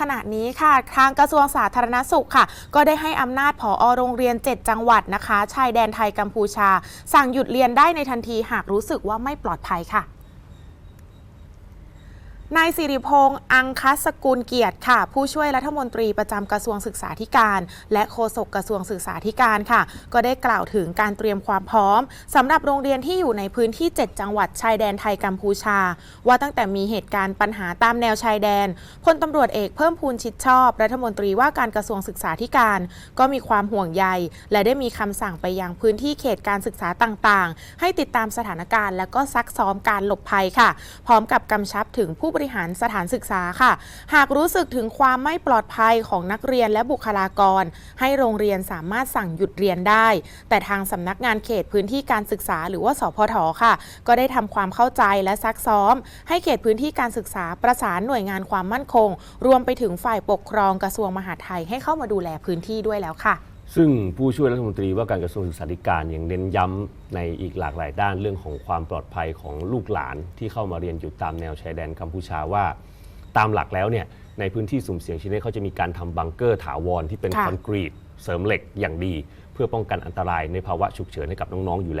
ขณะนี้ค่ะ ทางกระทรวงสาธารณสุขค่ะ ก็ได้ให้อำนาจผอโรงเรียน 7 จังหวัดนะคะ ชายแดนไทยกัมพูชา สั่งหยุดเรียนได้ในทันทีหากรู้สึกว่าไม่ปลอดภัยค่ะ นายสิริพงษ์อังคัสกุลเกียรติค่ะ ผู้ช่วยรัฐมนตรีประจำกระทรวงศึกษาธิการ และโฆษกกระทรวงศึกษาธิการค่ะ ก็ได้กล่าวถึงการเตรียมความพร้อมสำหรับโรงเรียนที่อยู่ในพื้นที่ 7 จังหวัดชายแดนไทยกัมพูชา ว่าตั้งแต่มีเหตุการณ์ปัญหาตามแนวชายแดนพลตำรวจเอกเพิ่มพูนชิดชอบ รัฐมนตรีว่าการกระทรวงศึกษาธิการ ก็มีความห่วงใย และได้มีคำสั่งไปยังพื้นที่เขตการศึกษาต่างๆ ให้ติดตามสถานการณ์ และก็ซักซ้อมการหลบภัยค่ะ พร้อมกับกำชับถึงผู้บริหารสถานศึกษาค่ะ หากรู้สึกถึงความไม่ปลอดภัยของนักเรียนและบุคลากร ให้โรงเรียนสามารถสั่งหยุดเรียนได้ แต่ทางสำนักงานเขตพื้นที่การศึกษาหรือว่าสพทค่ะ ก็ได้ทำความเข้าใจและซักซ้อม ให้เขตพื้นที่การศึกษาประสานหน่วยงานความมั่นคง รวมไปถึงฝ่ายปกครองกระทรวงมหาดไทยให้เข้ามาดูแลพื้นที่ด้วยแล้วค่ะ ซึ่งผู้ช่วยรัฐมนตรีว่าการกระทรวงศึกษาธิการยังเน้นย้ำในอีกหลากหลายด้านเรื่องของความปลอดภัยของลูกหลานที่เข้ามาเรียนอยู่ตามแนวชายแดนกัมพูชาว่า ตามหลักแล้วเนี่ยในพื้นที่สุ่มเสี่ยงชิ้นนี้เขาจะมีการทำบังเกอร์ถาวรที่เป็นค่ะ คอนกรีต เสริมเหล็กอย่างดี เพื่อป้องกันอันตรายในภาวะฉุกเฉินให้กับน้องๆอยู่แล้ว